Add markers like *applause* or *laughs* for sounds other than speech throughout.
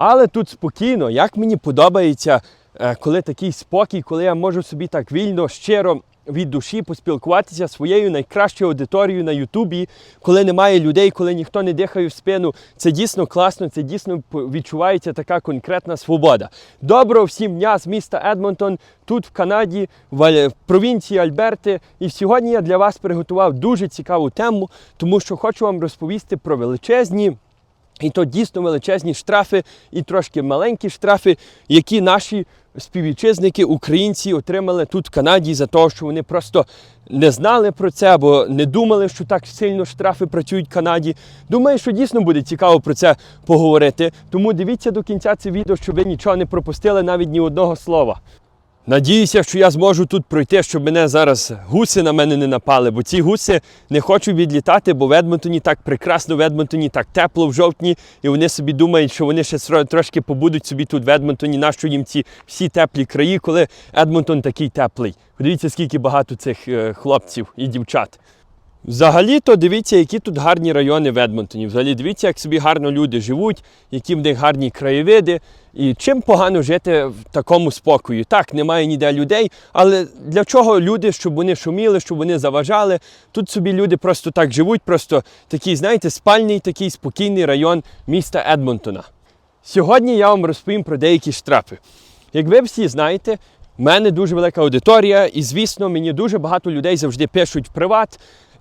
Але тут спокійно, як мені подобається, е, коли такий спокій, коли я можу собі так вільно, щиро від душі поспілкуватися своєю найкращою аудиторією на Ютубі, коли немає людей, коли ніхто не дихає в спину. Це дійсно класно, це дійсно відчувається така конкретна свобода. Доброго всім дня з міста Едмонтон, тут в Канаді, в, провінції Альберти. І сьогодні я для вас приготував дуже цікаву тему, тому що хочу вам розповісти про величезні. І то дійсно величезні штрафи і трошки маленькі штрафи, які наші співвітчизники, українці отримали тут в Канаді за те, що вони просто не знали про це або не думали, що так сильно штрафи працюють в Канаді. Думаю, що дійсно буде цікаво про це поговорити. Тому дивіться до кінця це відео, щоб ви нічого не пропустили, навіть ні одного слова. Надіюся, що я зможу тут пройти, щоб мене зараз гуси на мене не напали, бо ці гуси не хочуть відлітати, бо в Едмонтоні так прекрасно, в Едмонтоні так тепло в жовтні, і вони собі думають, що вони ще трошки побудуть собі тут в Едмонтоні, нащо їм ці всі теплі краї, коли Едмонтон такий теплий. Подивіться, скільки багато цих е, хлопців і дівчат. Взагалі-то дивіться, які тут гарні райони в Едмонтоні. Взагалі дивіться, як собі гарно люди живуть, які в них гарні краєвиди. І чим погано жити в такому спокої. Так, немає ніде людей, але для чого люди, щоб вони шуміли, щоб вони заважали? Тут собі люди просто так живуть, просто такий, знаєте, спальний, такий спокійний район міста Едмонтона. Сьогодні я вам розповім про деякі штрафи. Як ви всі знаєте, в мене дуже велика аудиторія, і звісно, мені дуже багато людей завжди пишуть в приват.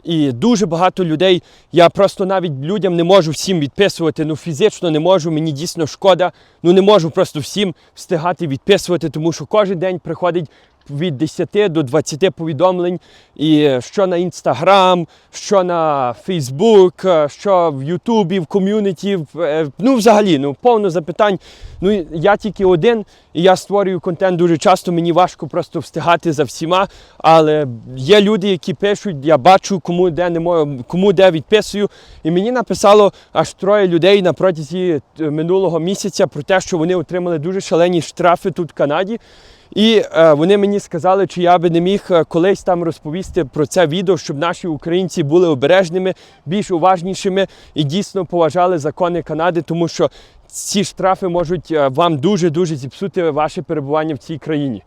І дуже багато людей, я просто навіть людям не можу всім відписувати. Ну фізично не можу, мені дійсно шкода. Ну не можу просто всім встигати відписувати, тому що кожен день приходить від 10 до 20 повідомлень. І що на інстаграм, що на Фейсбук, що в Ютубі, в ком'юніті, е, ну взагалі, ну повно запитань. Ну я тільки один, і я створюю контент дуже часто. Мені важко просто встигати за всіма. Але є люди, які пишуть, я бачу, кому де не можу, кому де відписую. І мені написало аж троє людей на протязі е, минулого місяця про те, що вони отримали дуже шалені штрафи тут в Канаді. І е, вони мені сказали, чи я би не міг е, колись там розповісти про це відео, щоб наші українці були обережними, більш уважнішими і дійсно поважали закони Канади, тому що ці штрафи можуть е, вам дуже дуже зіпсути ваше перебування в цій країні.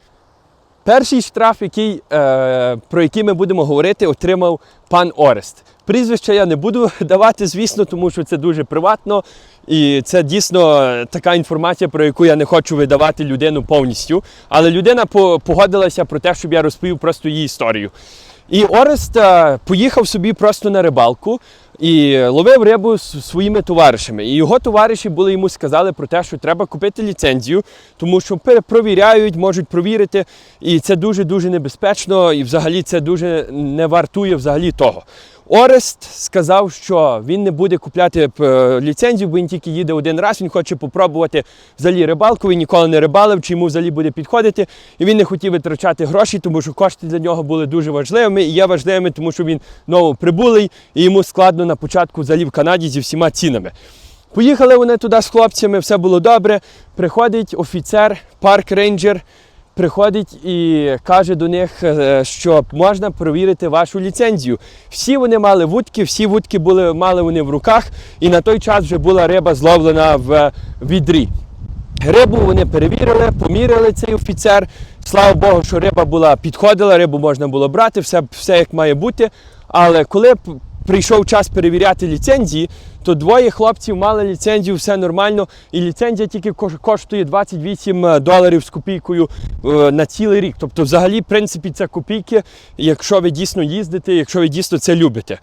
Перший штраф, який, е, про який ми будемо говорити, отримав пан Орест. Прізвище я не буду *laughs* давати, звісно, тому що це дуже приватно. І це дійсно така інформація, про яку я не хочу видавати людину повністю. Але людина погодилася про те, щоб я розповів просто її історію. І Орест е, поїхав собі просто на рибалку і ловив рибу з своїми товаришами. І його товариші були йому сказали про те, що треба купити ліцензію, тому що перепровіряють, можуть провірити. І це дуже-дуже небезпечно, і взагалі це дуже не вартує взагалі того. Орест сказав, що він не буде купляти е, ліцензію, бо він тільки їде один раз. Він хоче попробувати взагалі рибалку. Він ніколи не рибалив, чи йому взагалі буде підходити. І він не хотів витрачати гроші, тому що кошти для нього були дуже важливими і є важливими, тому що він новоприбулий і йому складно на початку взагалі в Канаді зі всіма цінами. Поїхали вони туди з хлопцями, все було добре. Приходить офіцер, парк рейнджер приходить і каже до них, е, що можна перевірити вашу ліцензію. Всі вони мали вудки, всі вудки були, мали вони в руках, і на той час вже була риба зловлена в відрі. Рибу вони перевірили, поміряли цей офіцер. Слава Богу, що риба була підходила, рибу можна було брати, все, все як має бути. Але коли прийшов час перевіряти ліцензії, то двоє хлопців мали ліцензію, все нормально. І ліцензія тільки коштує 28 доларів з копійкою е, на цілий рік. Тобто, взагалі, в принципі, це копійки, якщо ви дійсно їздите, якщо ви дійсно це любите.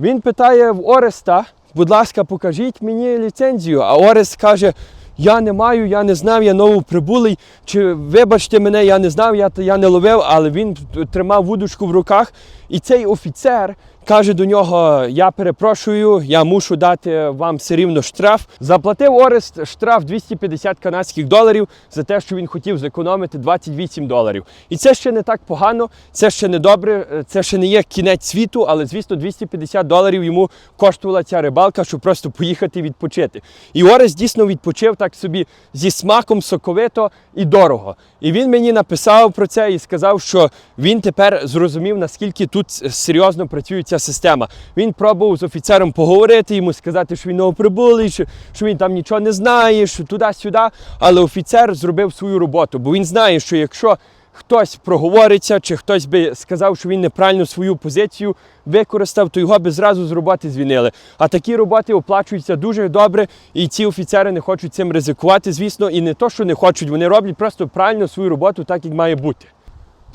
Він питає в Ореста, будь ласка, покажіть мені ліцензію. А Орест каже: я не маю, я не знав, я новоприбулий. Чи вибачте мене, я не знав, я, я не ловив, але він тримав вудочку в руках. І цей офіцер каже до нього: Я перепрошую, я мушу дати вам все рівно штраф. Заплатив Орест штраф 250 канадських доларів за те, що він хотів зекономити 28 доларів. І це ще не так погано, це ще не добре, це ще не є кінець світу, але звісно 250 доларів йому коштувала ця рибалка, щоб просто поїхати відпочити. І Орест дійсно відпочив так собі зі смаком соковито і дорого. І він мені написав про це і сказав, що він тепер зрозумів, наскільки тут серйозно працює ця система. Він пробував з офіцером поговорити, йому сказати, що він новоприбулий, що, що він там нічого не знає, що туди-сюди. Але офіцер зробив свою роботу, бо він знає, що якщо хтось проговориться, чи хтось би сказав, що він неправильно свою позицію використав, то його би зразу з роботи звільнили. А такі роботи оплачуються дуже добре, і ці офіцери не хочуть цим ризикувати, звісно, і не то, що не хочуть, вони роблять просто правильно свою роботу, так як має бути.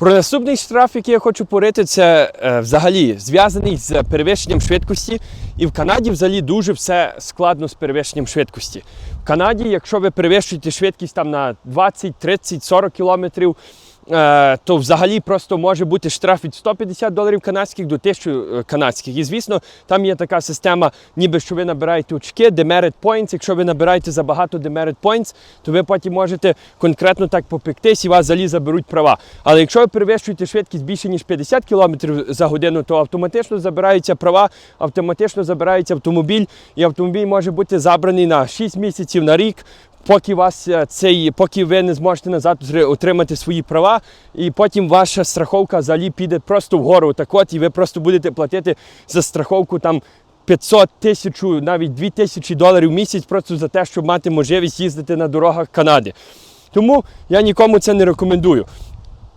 Про наступний штраф, який я хочу порити, це е, взагалі зв'язаний з перевищенням швидкості. І в Канаді взагалі дуже все складно з перевищенням швидкості. В Канаді, якщо ви перевищуєте швидкість там на 20, 30, 40 кілометрів, то взагалі просто може бути штраф від 150 доларів канадських до 1000 канадських. І звісно, там є така система, ніби що ви набираєте очки, demerit points. Якщо ви набираєте забагато demerit points, то ви потім можете конкретно так попектись і вас взагалі заберуть права. Але якщо ви перевищуєте швидкість більше ніж 50 км за годину, то автоматично забираються права, автоматично забирається автомобіль, і автомобіль може бути забраний на 6 місяців на рік. Поки вас е, цей, поки ви не зможете назад отримати свої права, і потім ваша страховка взагалі піде просто вгору. Так от, і ви просто будете платити за страховку там 500 тисячу, навіть 2 тисячі доларів в місяць просто за те, щоб мати можливість їздити на дорогах Канади. Тому я нікому це не рекомендую.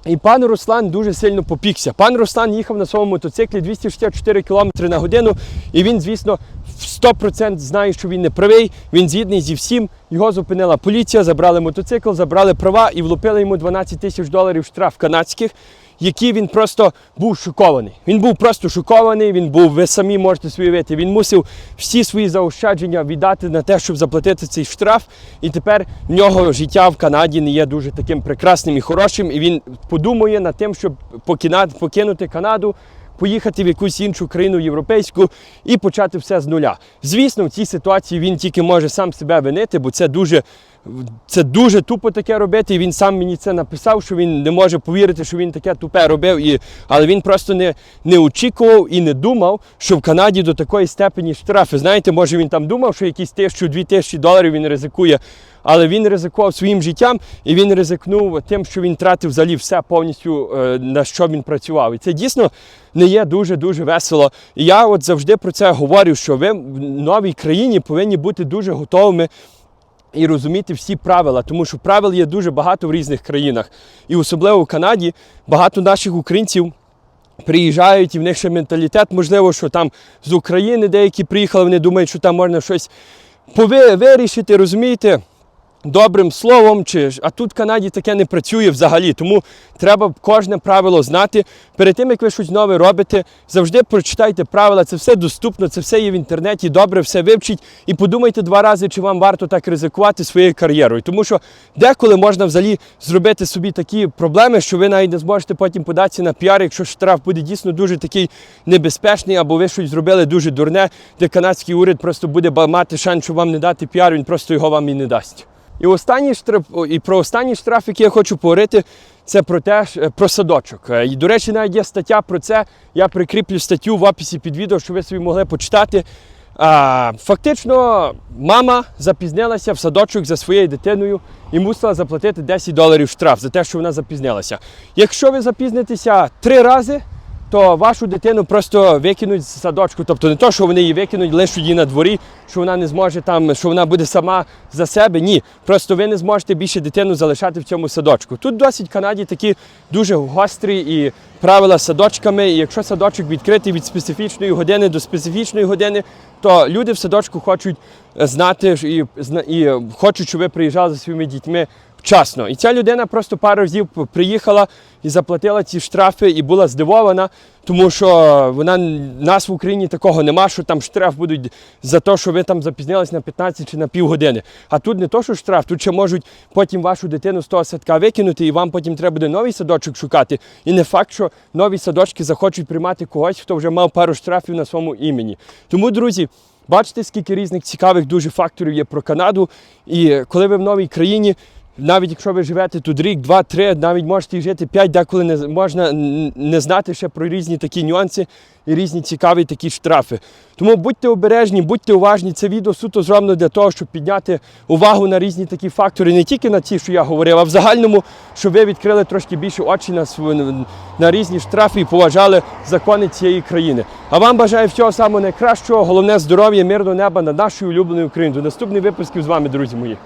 І пан Руслан дуже сильно попікся. Пан Руслан їхав на своєму мотоциклі 264 км на годину, і він, звісно, 100% знає, що він не правий. Він згідний зі всім. Його зупинила поліція, забрали мотоцикл, забрали права і влупили йому 12 тисяч доларів штраф канадських, які він просто був шокований. Він був просто шокований. Він був, ви самі можете уявити, Він мусив всі свої заощадження віддати на те, щоб заплатити цей штраф. І тепер в нього життя в Канаді не є дуже таким прекрасним і хорошим. І він подумає над тим, щоб покинути Канаду. Поїхати в якусь іншу країну європейську і почати все з нуля. Звісно, в цій ситуації він тільки може сам себе винити, бо це дуже, це дуже тупо таке робити. І він сам мені це написав, що він не може повірити, що він таке тупе робив. І, але він просто не, не очікував і не думав, що в Канаді до такої степені штрафи. Знаєте, може він там думав, що якісь тисячу-дві тисячі доларів він ризикує. Але він ризикував своїм життям і він ризикнув тим, що він тратив взагалі все повністю е, на що він працював. І це дійсно не є дуже дуже весело. І я от завжди про це говорю, що ви в новій країні повинні бути дуже готовими. І розуміти всі правила, тому що правил є дуже багато в різних країнах. І особливо в Канаді багато наших українців приїжджають, і в них ще менталітет, можливо, що там з України деякі приїхали, вони думають, що там можна щось пови- вирішити, розумієте? Добрим словом, чи а тут в Канаді таке не працює взагалі. Тому треба кожне правило знати. Перед тим як ви щось нове робите, завжди прочитайте правила. Це все доступно, це все є в інтернеті. Добре, все вивчіть і подумайте два рази, чи вам варто так ризикувати своєю кар'єрою. Тому що деколи можна взагалі зробити собі такі проблеми, що ви навіть не зможете потім податися на піар, якщо штраф буде дійсно дуже такий небезпечний, або ви щось зробили дуже дурне, де канадський уряд просто буде мати шанс, щоб вам не дати піар, він просто його вам і не дасть. І останній штраф, і про останній штраф, який я хочу поговорити, це про те, е, про садочок. Е, І, до речі, навіть є стаття про це. Я прикріплю статтю в описі під відео, щоб ви собі могли почитати. А, фактично, мама запізнилася в садочок за своєю дитиною і мусила заплатити 10 доларів штраф за те, що вона запізнилася. Якщо ви запізнитеся три рази, то вашу дитину просто викинуть з садочку. Тобто не то, що вони її викинуть, лишуть її на дворі, що вона не зможе там, що вона буде сама за себе. Ні. Просто ви не зможете більше дитину залишати в цьому садочку. Тут досить в Канаді такі дуже гострі і правила з садочками. І якщо садочок відкритий від специфічної години до специфічної години, то люди в садочку хочуть знати і, і хочуть, щоб ви приїжджали за своїми дітьми вчасно. І ця людина просто пару разів приїхала і заплатила ці штрафи, і була здивована, тому що вона нас в Україні такого нема, що там штраф будуть за те, що ви там запізнились на 15 чи на півгодини. А тут не то, що штраф, тут ще можуть потім вашу дитину з того садка викинути, і вам потім треба буде новий садочок шукати. І не факт, що нові садочки захочуть приймати когось, хто вже мав пару штрафів на своєму імені. Тому, друзі. Бачите, скільки різних цікавих дуже факторів є про Канаду. І коли ви в новій країні, навіть якщо ви живете тут рік, два, три, навіть можете жити п'ять, деколи не можна не знати ще про різні такі нюанси і різні цікаві такі штрафи. Тому будьте обережні, будьте уважні. Це відео суто зроблено для того, щоб підняти увагу на різні такі фактори, не тільки на ті, що я говорив, а в загальному, щоб ви відкрили трошки більше очі на на різні штрафи і поважали закони цієї країни. А вам бажаю всього самого найкращого, головне здоров'я, мирного неба над нашою улюбленою Україною. До наступних випусків з вами, друзі мої.